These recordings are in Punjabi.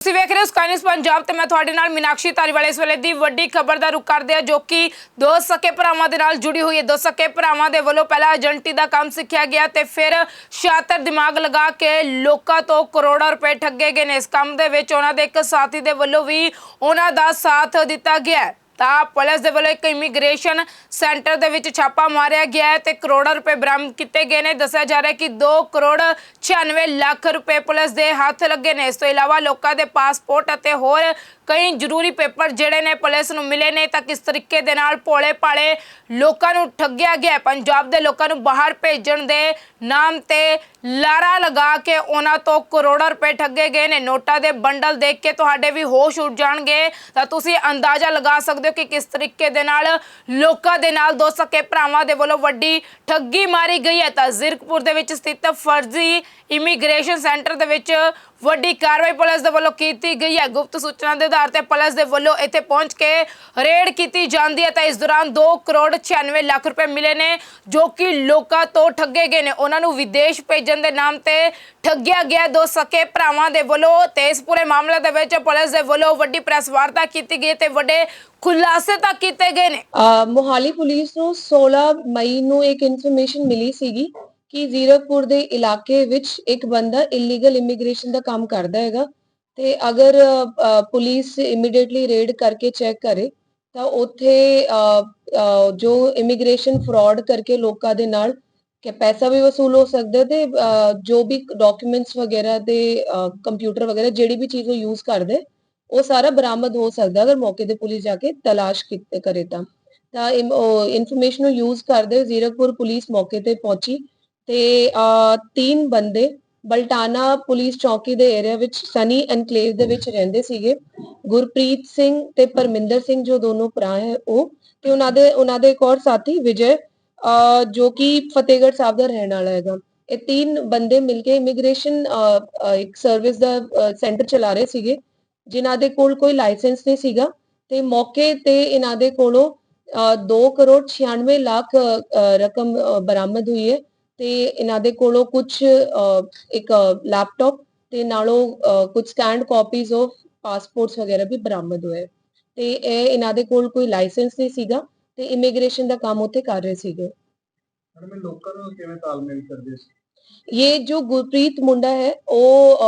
ਤੁਸੀਂ ਵੇਖ ਰਹੇ ਹੋ ਸਕਾਈ ਨਿਊਜ਼ ਪੰਜਾਬ ਤੇ ਮੈਂ ਤੁਹਾਡੇ ਨਾਲ ਮੀਨਾਕਸ਼ੀ ਧਾਰੀਵਾਲ ਇਸ ਵੇਲੇ ਦੀ ਵੱਡੀ ਖਬਰ ਦਾ ਰੁਕ ਕਰਦੇ ਆ ਜੋ ਕਿ ਦੋ ਸਕੇ ਭਰਾਵਾਂ ਦੇ ਨਾਲ ਜੁੜੀ ਹੋਈ ਹੈ। ਦੋ ਸਕੇ ਭਰਾਵਾਂ ਦੇ ਵੱਲੋਂ ਪਹਿਲਾਂ ਏਜੰਟੀ ਦਾ ਕੰਮ ਸਿੱਖਿਆ ਗਿਆ ਤੇ ਫਿਰ ਸ਼ਾਤਰ ਦਿਮਾਗ ਲਗਾ ਕੇ ਲੋਕਾਂ ਤੋਂ ਕਰੋੜਾਂ ਰੁਪਏ ਠੱਗੇ ਗਏ ਨੇ। ਇਸ ਕੰਮ ਦੇ ਵਿੱਚ ਉਹਨਾਂ ਦੇ ਇੱਕ ਸਾਥੀ ਦੇ ਵੱਲੋਂ ਵੀ ਉਹਨਾਂ ਦਾ ਸਾਥ ਦਿੱਤਾ ਗਿਆ ਤਾਂ ਪੁਲਿਸ ਦੇ ਵੱਲੋਂ ਇੱਕ ਇਮੀਗ੍ਰੇਸ਼ਨ ਸੈਂਟਰ ਦੇ ਵਿੱਚ ਛਾਪਾ ਮਾਰਿਆ ਗਿਆ ਹੈ ਤੇ ਕਰੋੜਾਂ ਰੁਪਏ ਬਰਾਮਦ ਕੀਤੇ ਗਏ ਨੇ। ਦੱਸਿਆ ਜਾ ਰਿਹਾ ਹੈ ਕਿ 2 ਕਰੋੜ 96 ਲੱਖ ਰੁਪਏ ਪੁਲਿਸ ਦੇ ਹੱਥ ਲੱਗੇ ਨੇ। ਇਸ ਤੋਂ ਇਲਾਵਾ ਲੋਕਾਂ ਦੇ ਪਾਸਪੋਰਟ ਅਤੇ ਹੋਰ ਕਈ ਜ਼ਰੂਰੀ ਪੇਪਰ ਜਿਹੜੇ ਨੇ ਪੁਲਿਸ ਨੂੰ ਮਿਲੇ ਨੇ ਤਾਂ ਕਿਸ ਤਰੀਕੇ ਦੇ ਨਾਲ ਭੋਲੇ ਭਾਲੇ ਲੋਕਾਂ ਨੂੰ ਠੱਗਿਆ ਗਿਆ ਪੰਜਾਬ ਦੇ ਲੋਕਾਂ ਨੂੰ ਬਾਹਰ ਭੇਜਣ ਦੇ ਨਾਮ ਤੇ ਲਾਰਾ ਲਗਾ ਕੇ ਉਹਨਾਂ ਤੋਂ ਕਰੋੜਾਂ ਰੁਪਏ ਠੱਗੇ ਗਏ ਨੇ। ਨੋਟਾਂ ਦੇ ਬੰਡਲ ਦੇਖ ਕੇ ਤੁਹਾਡੇ ਵੀ ਹੋਸ਼ ਉੱਡ ਜਾਣਗੇ। ਤਾਂ ਤੁਸੀਂ ਅੰਦਾਜ਼ਾ ਲਗਾ ਸਕਦੇ ਹੋ ਕਿ ਕਿਸ ਤਰੀਕੇ ਦੇ ਨਾਲ ਲੋਕਾਂ ਦੇ ਨਾਲ ਦੋ ਸਕੇ ਭਰਾਵਾਂ ਦੇ ਵੱਲੋਂ ਵੱਡੀ ਠੱਗੀ ਮਾਰੀ ਗਈ ਹੈ। ਤਾਂ ਜ਼ਿਰਕਪੁਰ ਦੇ ਵਿੱਚ ਸਥਿਤ ਫਰਜ਼ੀ ਇਮੀਗ੍ਰੇਸ਼ਨ ਸੈਂਟਰ ਦੇ ਵਿੱਚ ਵੱਡੀ ਕਾਰਵਾਈ ਪੁਲਿਸ ਦੇ ਵੱਲੋਂ ਕੀਤੀ ਗਈ ਹੈ। ਗੁਪਤ ਸੂਚਨਾ ਦੇ ਆਧਾਰ ਤੇ ਪੁਲਿਸ ਦੇ ਵੱਲੋਂ ਇੱਥੇ ਪਹੁੰਚ ਕੇ ਰੇਡ ਕੀਤੀ ਜਾਂਦੀ ਹੈ ਤਾਂ ਇਸ ਦੌਰਾਨ 2 ਕਰੋੜ 96 ਲੱਖ ਰੁਪਏ ਮਿਲੇ ਨੇ, ਜੋ ਕਿ ਲੋਕਾਂ ਤੋਂ ਠੱਗੇ ਗਏ ਨੇ। ਉਹਨਾਂ ਨੂੰ ਵਿਦੇਸ਼ ਭੇਜਣ ਦੇ ਨਾਮ ਤੇ ਠੱਗਿਆ ਗਿਆ। ਦੋ ਸਕੇ ਭਰਾਵਾਂ ਦੇ ਵੱਲੋਂ ਤੇ ਇਸ ਪੂਰੇ ਮਾਮਲੇ ਦੇ ਵਿੱਚ ਪੁਲਿਸ ਦੇ ਵੱਲੋਂ ਵੱਡੀ ਪ੍ਰੈਸ ਵਾਰਤਾ ਕੀਤੀ ਗਈ ਤੇ ਵੱਡੇ ਖੁਲਾਸੇ ਤੱਕ ਕੀਤੇ ਗਏ ਨੇ। ਮੋਹਾਲੀ ਪੁਲਿਸ ਨੂੰ 16 ਮਈ ਨੂੰ ਇੱਕ ਇਨਫੋਰਮੇਸ਼ਨ ਮਿਲੀ ਸੀਗੀ ਕਿ ਜ਼ੀਰਕਪੁਰ ਦੇ ਇਲਾਕੇ ਵਿੱਚ ਇੱਕ ਬੰਦਾ ਇਲੀਗਲ ਇਮੀਗ੍ਰੇਸ਼ਨ ਦਾ ਕੰਮ ਕਰਦਾ ਹੈਗਾ ਤੇ ਅਗਰ ਪੁਲਿਸ ਇਮੀਡੀਏਟਲੀ ਰੇਡ ਕਰਕੇ ਚੈੱਕ ਕਰੇ, ਤਾਂ ਉੱਥੇ ਜੋ ਇਮੀਗ੍ਰੇਸ਼ਨ ਫਰਾਡ ਕਰਕੇ ਲੋਕਾਂ ਦੇ ਨਾਲ ਕਿ ਪੈਸਾ ਵੀ ਵਸੂਲ ਹੋ ਸਕਦਾ ਹੈ ਤੇ ਜੋ ਵੀ ਡਾਕੂਮੈਂਟਸ ਵਗੈਰਾ ਤੇ ਕੰਪਿਊਟਰ ਵਗੈਰਾ ਜਿਹੜੀ ਵੀ ਚੀਜ਼ ਉਹ ਯੂਜ਼ ਕਰਦੇ, ਉਹ ਸਾਰਾ ਬਰਾਮਦ ਹੋ ਸਕਦਾ ਅਗਰ ਮੌਕੇ ਤੇ ਪੁਲਿਸ ਜਾ ਕੇ ਤਲਾਸ਼ ਕਰੇ ਤਾਂ। ਤਾਂ ਇਨਫੋਰਮੇਸ਼ਨ ਨੂੰ ਯੂਜ਼ ਕਰਦੇ ਜ਼ੀਰਕਪੁਰ ਪੁਲਿਸ ਮੌਕੇ ਤੇ ਪਹੁੰਚੀ ਤੇ ਤਿੰਨ ਬੰਦੇ ਬਲਟਾਨਾ ਪੁਲਿਸ ਚੌਕੀ ਦੇ ਏਰੀਆ ਵਿੱਚ ਸਨੀ ਐਨਕਲੇਵ ਦੇ ਵਿੱਚ ਰਹਿੰਦੇ ਸੀਗੇ। ਗੁਰਪ੍ਰੀਤ ਸਿੰਘ ਤੇ ਪਰਮਿੰਦਰ ਸਿੰਘ ਜੋ ਦੋਨੋਂ ਭਰਾ ਹੈ ਉਹ ਤੇ ਉਹਨਾਂ ਦੇ ਉਹਨਾਂ ਦੇ ਇੱਕ ਹੋਰ ਸਾਥੀ ਵਿਜੇ ਜੋ ਕਿ ਫਤਿਹਗੜ੍ਹ ਸਾਹਿਬ ਦਾ ਰਹਿਣ ਵਾਲਾ ਹੈਗਾ। ਇਹ ਤਿੰਨ ਬੰਦੇ ਮਿਲ ਕੇ ਇਮੀਗ੍ਰੇਸ਼ਨ ਇੱਕ ਸਰਵਿਸ ਦਾ ਸੈਂਟਰ ਚਲਾ ਰਹੇ ਸੀਗੇ, ਜਿਨ੍ਹਾਂ ਦੇ ਕੋਲ ਕੋਈ ਲਾਇਸੈਂਸ ਨਹੀਂ ਸੀਗਾ ਤੇ ਮੌਕੇ ਤੇ ਇਹਨਾਂ ਦੇ ਕੋਲੋਂ 2 ਕਰੋੜ 96 ਲੱਖ ਰਕਮ ਬਰਾਮਦ ਹੋਈ ਹੈ। ਤੇ ਇਹਨਾਂ ਦੇ ਕੋਲੋਂ ਕੁਝ ਇੱਕ ਲੈਪਟਾਪ ਤੇ ਨਾਲੋਂ ਕੁਝ ਸਕੈਨਡ ਕਾਪੀਜ਼ ਆਫ ਪਾਸਪੋਰਟਸ ਵਗੈਰਾ ਵੀ ਬਰਾਮਦ ਹੋਏ। ਤੇ ਇਹ ਇਹਨਾਂ ਦੇ ਕੋਲ ਕੋਈ ਲਾਇਸੈਂਸ ਨਹੀਂ ਸੀਗਾ ਤੇ ਇਮੀਗ੍ਰੇਸ਼ਨ ਦਾ ਕੰਮ ਉੱਥੇ ਕਰ ਰਹੇ ਸੀਗੇ। ਮੈਡਮ ਇਹ ਲੋਕਾਂ ਨੂੰ ਕਿਵੇਂ ਤਾਲਮੇਲ ਕਰਦੇ ਸੀ? ਇਹ ਜੋ ਗੁਰਪ੍ਰੀਤ ਮੁੰਡਾ ਹੈ ਉਹ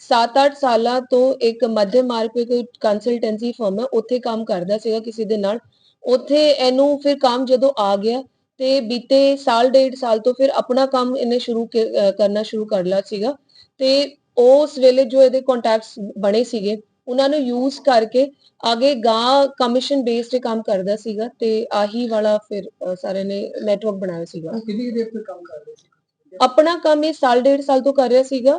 7-8 ਸਾਲਾਂ ਤੋਂ ਇੱਕ ਮੱਧ ਮਾਰਕੀਟ ਕੋਈ ਕੰਸਲਟੈਂਸੀ ਫਰਮ ਹੈ ਉੱਥੇ ਕੰਮ ਕਰਦਾ ਸੀਗਾ ਕਿਸੇ ਦੇ ਨਾਲ। ਉੱਥੇ ਇਹਨੂੰ ਫਿਰ ਕੰਮ ਜਦੋਂ ਆ ਗਿਆ ਤੇ ਬੀਤੇ ਸਾਲ ਡੇਢ ਸਾਲ ਤੋਂ ਫਿਰ ਆਪਣਾ ਕੰਮ ਇਹਨੇ ਸ਼ੁਰੂ ਕਰਨਾ ਸ਼ੁਰੂ ਕਰ ਲਿਆ ਸੀਗਾ। ਤੇ ਉਸ ਵੇਲੇ ਜੋ ਇਹਦੇ ਕੰਟੈਕਟਸ ਬਣੇ ਸੀਗੇ ਉਹਨਾਂ ਨੂੰ ਯੂਜ਼ ਕਰਕੇ ਅੱਗੇ ਗਾਂ ਕਮਿਸ਼ਨ ਬੇਸਡ ਕੰਮ ਕਰਦਾ ਸੀਗਾ ਤੇ ਆਹੀ ਵਾਲਾ ਫਿਰ ਸਾਰੇ ਨੇ ਨੈਟਵਰਕ ਬਣਾਇਆ ਸੀਗਾ। ਉਹ ਕਿੰਨੀ ਦੇਰ ਤੋਂ ਕੰਮ ਕਰਦੇ ਸੀ? ਆਪਣਾ ਕੰਮ ਇਹ ਸਾਲ ਡੇਢ ਸਾਲ ਤੋਂ ਕਰ ਰਿਹਾ ਸੀਗਾ।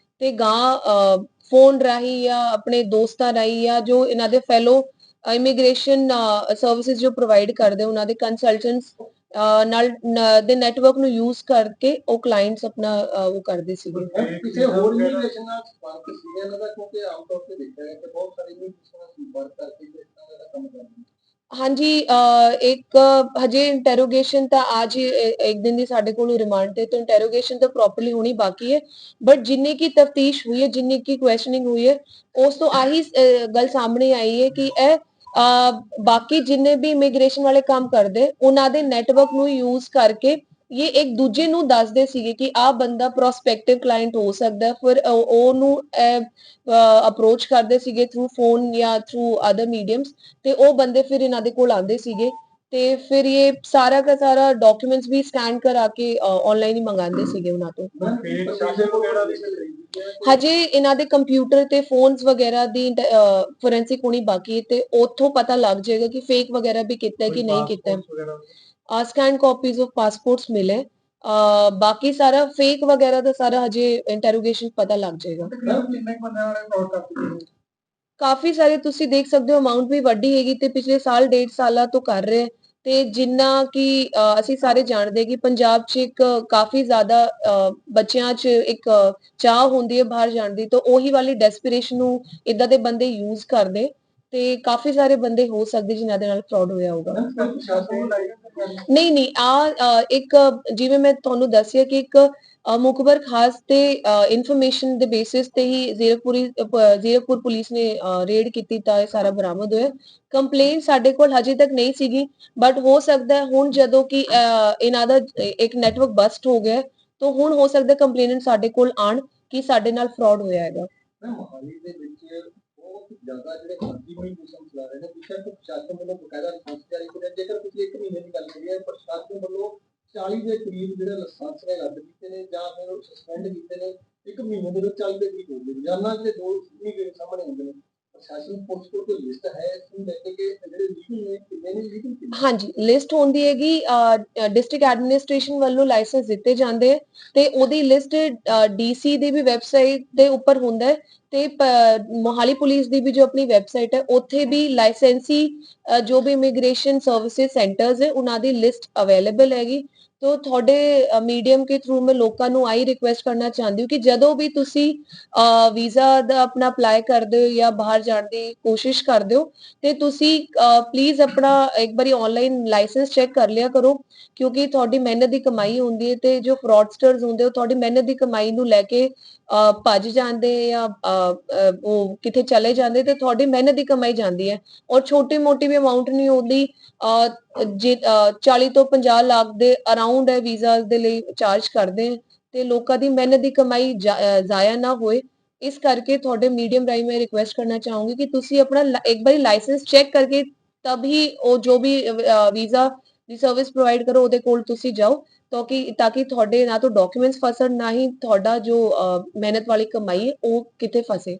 ਤੇ ਗਾਂ ਫੋਨ ਰਾਹੀਂ ਜਾਂ ਆਪਣੇ ਦੋਸਤਾਂ ਰਾਹੀਂ ਜਾਂ ਜੋ ਇਹਨਾਂ ਦੇ ਫੈਲੋ ਇਮੀਗ੍ਰੇਸ਼ਨ ਸਰਵਿਸਿਜ਼ ਜੋ ਪ੍ਰੋਵਾਈਡ ਕਰਦੇ, ਉਹਨਾਂ ਦੇ ਕੰਸਲਟੈਂਟਸ ਨਾਲ ਦੇ ਨੈਟਵਰਕ ਨੂੰ ਯੂਜ਼ ਕਰਕੇ ਉਹ ਕਲਾਇੰਟਸ ਆਪਣਾ ਉਹ ਕਰਦੇ ਸੀਗੇ। ਕਿਸੇ ਹੋਰ ਇਮੀਗ੍ਰੇਸ਼ਨ ਨਾਲ ਸੰਪਰਕ ਸੀ ਇਹਨਾਂ ਦਾ ਕਿਉਂਕਿ ਆਮ ਤੌਰ ਤੇ ਦੇਖਿਆ ਗਿਆ ਕਿ ਬਹੁਤ ਸਾਰੇ ਇਮੀਗ੍ਰੇਸ਼ਨ ਨਾਲ ਸੰਪਰਕ ਕਰਕੇ ਇਸ ਤਰ੍ਹਾਂ ਦਾ ਕੰਮ ਕਰਦੇ ਹਾਂਜੀ ਇੱਕ ਹਜੇ ਇੰਟਰੋਗੇਸ਼ਨ ਤਾਂ ਅੱਜ ਇੱਕ ਦਿਨ ਦੀ ਸਾਡੇ ਕੋਲ ਰਿਮਾਂਡ ਤੇ, ਤਾਂ ਇੰਟਰੋਗੇਸ਼ਨ ਤਾਂ ਪ੍ਰੋਪਰਲੀ ਹੋਣੀ ਬਾਕੀ ਹੈ। ਬਟ ਜਿੰਨੀ ਕੀ ਤਫਤੀਸ਼ ਹੋਈ ਹੈ, ਜਿੰਨੀ ਕੀ ਕੁਐਸਚਨਿੰਗ ਹੋਈ ਹੈ, ਉਸ ਤੋਂ ਆਹੀ ਗੱਲ ਸਾਹਮਣੇ ਆਈ ਹੈ ਕਿ ਇਹ ਬਾਕੀ ਜਿੰਨੇ ਵੀ ਇਮੀਗ੍ਰੇਸ਼ਨ ਵਾਲੇ ਕੰਮ ਕਰਦੇ, ਉਹਨਾਂ ਦੇ ਨੈਟਵਰਕ ਨੂੰ ਯੂਜ਼ ਕਰਕੇ ਇਹ ਇੱਕ ਦੂਜੇ ਨੂੰ ਦੱਸਦੇ ਸੀਗੇ ਕਿ ਆਹ ਬੰਦਾ ਪ੍ਰੋਸਪੈਕਟਿਵ ਕਲਾਇੰਟ ਹੋ ਸਕਦਾ। ਫਿਰ ਉਹ- ਉਹਨੂੰ ਅਪਰੋਚ ਕਰਦੇ ਸੀਗੇ ਥਰੂ ਫੋਨ ਜਾਂ ਥਰੂ ਅਦਰ ਮੀਡੀਅਮਸ ਤੇ ਉਹ ਬੰਦੇ ਫਿਰ ਇਹਨਾਂ ਦੇ ਕੋਲ ਆਉਂਦੇ ਸੀਗੇ ਤੇ ਫਿਰ ਇਹ ਸਾਰਾ ਦਾ ਸਾਰਾ ਡਾਕੂਮੈਂਟਸ ਵੀ ਸਕੈਨ ਕਰਾ ਕੇ ਆਨਲਾਈਨ ਹੀ ਮੰਗਾਉਂਦੇ ਸੀਗੇ ਉਹਨਾਂ ਤੋਂ। ਹਜੇ ਇਹਨਾਂ ਦੇ ਕੰਪਿਊਟਰ ਤੇ ਫੋਨਸ ਵਗੈਰਾ ਦੀ ਫੋਰੈਂਸਿਕ ਹੋਣੀ ਬਾਕੀ ਤੇ ਉੱਥੋਂ ਪਤਾ ਲੱਗ ਜਾਏਗਾ ਕਿ ਫੇਕ ਵਗੈਰਾ ਵੀ ਕੀਤਾ ਹੈ ਕਿ ਨਹੀਂ ਕੀਤਾ। ਹੈ ਸਕੈਨ ਕਾਪੀਜ਼ ਆਫ ਪਾਸਪੋਰਟਸ ਮਿਲੇ। ਬਾਕੀ ਸਾਰਾ ਫੇਕ ਵਗੈਰਾ ਦਾ ਸਾਰਾ ਹਜੇ ਇੰਟਰੋਗੇਸ਼ਨ ਪਤਾ ਲੱਗ ਜਾਏਗਾ। ਕਾਫੀ ਸਾਰੇ ਤੁਸੀਂ ਦੇਖ ਸਕਦੇ ਹੋ ਅਮਾਉਂਟ ਵੀ ਵੱਡੀ ਹੈਗੀ ਤੇ ਪਿਛਲੇ ਸਾਲ ਡੇਢ ਸਾਲਾਂ ਤੋਂ ਕਰ ਰਹੇ। ਤੇ ਜਿੰਨਾ ਕਿ ਅਸੀਂ ਸਾਰੇ ਜਾਣਦੇ ਕਿ ਪੰਜਾਬ 'ਚ ਇੱਕ ਕਾਫੀ ਜ਼ਿਆਦਾ ਬੱਚਿਆਂ 'ਚ ਇੱਕ ਚਾਹ ਹੁੰਦੀ ਹੈ ਬਾਹਰ ਜਾਣ ਦੀ ਤਾਂ ਉਹੀ ਵਾਲੀ ਡੈਸਪੀਰੇਸ਼ਨ ਨੂੰ ਇਦਾਂ ਦੇ ਬੰਦੇ ਯੂਜ਼ ਕਰਦੇ। ਤੇ ਕਾਫੀ ਸਾਰੇ ਬੰਦੇ ਹੋ ਸਕਦੇ ਜਿਨ੍ਹਾਂ ਦੇ ਨਾਲ ਫਰਾਡ ਹੋਇਆ ਹੋਊਗਾ। ਨਹੀਂ ਨਹੀਂ ਆ ਇੱਕ, ਜਿਵੇਂ ਮੈਂ ਤੁਹਾਨੂੰ ਦੱਸਿਆ ਕਿ ਇੱਕ ਮੁਖਬਰ ਖਾਸ ਤੇ ਇਨਫੋਰਮੇਸ਼ਨ ਦੇ ਬੇਸਿਸ ਤੇ ਹੀ ਜ਼ੀਰਕਪੁਰੀ ਜ਼ੀਰਕਪੁਰ ਪੁਲਿਸ ਨੇ ਰੇਡ ਕੀਤੀ ਤਾਂ ਇਹ ਸਾਰਾ ਬਰਾਮਦ ਹੋਇਆ। ਕੰਪਲੇਨ ਸਾਡੇ ਕੋਲ ਹਜੇ ਤੱਕ ਨਹੀਂ ਸੀਗੀ ਬਟ ਹੋ ਸਕਦਾ ਹੈ ਹੁਣ ਜਦੋਂ ਕਿ ਇਹਨਾਂ ਦਾ ਇੱਕ ਨੈਟਵਰਕ ਬਸਟ ਹੋ ਗਿਆ ਤਾਂ ਹੁਣ ਹੋ ਸਕਦਾ ਕੰਪਲੇਨੈਂਟ ਸਾਡੇ ਕੋਲ ਆਣ ਕਿ ਸਾਡੇ ਨਾਲ ਫਰਾਡ ਹੋਇਆ ਹੈਗਾ। ਮੋਹਾਲੀ ਦੇ ਵਿੱਚ ਜ਼ਿਆਦਾ ਜਿਹੜੇ ਫਰਜ਼ੀ ਹੋਈ ਮਿਸ਼ਨ ਚਲਾ ਰਹੇ ਨੇ ਵਿਸ਼ਾ ਤੋਂ ਪ੍ਰਸ਼ਾਸਨ ਵੱਲੋਂ ਬਕਾਇਦਾ ਲਾਇਸੈਂਸ ਜਾਰੀ ਕਰਿਆ ਜੇਕਰ ਤੁਸੀਂ ਇੱਕ ਮਹੀਨੇ ਦੀ ਗੱਲ ਕਰੀਏ, ਪ੍ਰਸ਼ਾਸਨ ਵੱਲੋਂ 40 ਦੇ ਕਰੀਬ ਜਿਹੜੇ ਲਾਇਸੈਂਸ ਨੇ ਰੱਦ ਕੀਤੇ ਨੇ ਜਾਂ ਫਿਰ ਸਸਪੈਂਡ ਕੀਤੇ ਨੇ, ਇੱਕ ਮਹੀਨੇ ਦੇ ਵਿੱਚ 40 ਦੇ ਕਰੀਬ ਹੋ ਗਏ ਰੋਜ਼ਾਨਾ ਜਿਹੜੇ ਦੋ ਨਹੀਂ ਸਾਹਮਣੇ ਆਉਂਦੇ ਨੇ। ਪ੍ਰਸ਼ਾਸਨ ਪੁਲਿਸ ਕੋਲ ਲਿਸਟ ਹੈ ਇਸ ਲੈ ਕੇ ਜਿਹੜੇ ਲੀਗਲ ਨੇ, ਕਿੰਨੇ ਨੇ ਲੀਗਲ ਹਾਂਜੀ ਲਿਸਟ ਹੁੰਦੀ ਹੈਗੀ ਡਿਸਟ੍ਰਿਕਟ ਐਡਮਿਨਿਸਟ੍ਰੇਸ਼ਨ ਵੱਲੋਂ ਲਾਇਸੈਂਸ ਦਿੱਤੇ ਜਾਂਦੇ ਤੇ ਉਹਦੀ ਲਿਸਟ ਡੀਸੀ ਦੀ ਵੀ ਵੈਬਸਾਈਟ ਦੇ ਉੱਪਰ ਹੁੰਦਾ ਹੈ ਤੇ ਮੋਹਾਲੀ ਪੁਲਿਸ ਦੀ ਵੀ ਜੋ ਆਪਣੀ ਵੈਬਸਾਈਟ ਹੈ, ਉੱਥੇ ਵੀ ਲਾਇਸੈਂਸੀ ਜੋ ਵੀ ਇਮੀਗ੍ਰੇਸ਼ਨ ਸਰਵਿਸਿਜ਼ ਸੈਂਟਰਸ ਹੈ, ਉਹਨਾਂ ਦੀ ਲਿਸਟ ਅਵੇਲੇਬਲ ਹੈਗੀ। ਤੋ ਤੁਹਾਡੇ ਮੀਡੀਅਮ ਕੇ ਥਰੂ ਮੈਂ ਲੋਕਾਂ ਨੂੰ ਆਈ ਰਿਕੁਐਸਟ ਕਰਨਾ ਚਾਹੁੰਦੀ ਹਾਂ ਕਿ ਜਦੋਂ ਵੀ ਤੁਸੀਂ ਵੀਜ਼ਾ ਦਾ ਆਪਣਾ ਅਪਲਾਈ ਕਰਦੇ ਹੋ ਜਾਂ ਬਾਹਰ ਜਾਣ ਦੀ ਕੋਸ਼ਿਸ਼ ਕਰਦੇ ਹੋ, ਤੇ ਤੁਸੀਂ ਪਲੀਜ਼ ਆਪਣਾ ਇੱਕ ਵਾਰੀ ਆਨਲਾਈਨ ਲਾਇਸੈਂਸ ਚੈੱਕ ਕਰ ਲਿਆ ਕਰੋ, ਕਿਉਂਕਿ ਤੁਹਾਡੀ ਮਿਹਨਤ ਦੀ ਕਮਾਈ ਹੁੰਦੀ ਹੈ ਤੇ ਜੋ ਫਰਾਡਸਟਰਸ ਹੁੰਦੇ ਉਹ ਤੁਹਾਡੀ ਮਿਹਨਤ ਦੀ ਕਮਾਈ ਨੂੰ ਲੈ ਕੇ ਭੱਜ ਜਾਂਦੇ ਜਾਂ ਉਹ ਕਿਤੇ ਚਲੇ ਜਾਂਦੇ ਤੇ ਤੁਹਾਡੀ ਮਿਹਨਤ ਦੀ ਕਮਾਈ ਜਾਂਦੀ ਹੈ। ਔਰ ਛੋਟੀ ਮੋਟੀ ਵੀ ਅਮਾਉਂਟ ਨਹੀਂ ਹੁੰਦੀ। ਜੇ 40 ਤੋਂ 50 ਲੱਖ ਦੇ ਅਰਾਊਂਡ ਹੈ ਵੀਜ਼ਾਸ ਦੇ ਲਈ ਚਾਰਜ ਕਰਦੇ ਹੈ ਤੇ ਲੋਕਾਂ ਦੀ ਮਿਹਨਤ ਦੀ ਕਮਾਈ ਜ਼ਾਇਆ ਨਾ ਹੋਏ। ਇਸ ਕਰਕੇ ਤੁਹਾਡੇ ਮੀਡੀਅਮ ਰਾਹੀਂ ਮੈਂ ਰਿਕੁਐਸਟ ਕਰਨਾ ਚਾਹੂੰਗੀ ਕਿ ਤੁਸੀਂ ਆਪਣਾ ਇੱਕ ਵਾਰੀ ਲਾਇਸੈਂਸ ਚੈੱਕ ਕਰਕੇ ਤਬ ਹੀ ਉਹ ਜੋ ਵੀ ਵੀਜ਼ਾ ਦੀ ਸਰਵਿਸ ਪ੍ਰੋਵਾਈਡ ਕਰੋ, ਉਹਦੇ ਕੋਲ ਤੁਸੀਂ ਜਾਓ। ਤਾਂ ਕਿ ਤਾਂ ਕਿ ਤੁਹਾਡੇ ਨਾ ਤਾਂ ਡਾਕੂਮੈਂਟਸ ਫਸਣ, ਨਾ ਹੀ ਤੁਹਾਡਾ ਜੋ ਮਿਹਨਤ ਵਾਲੀ ਕਮਾਈ ਹੈ, ਉਹ ਕਿਤੇ ਫਸੇ?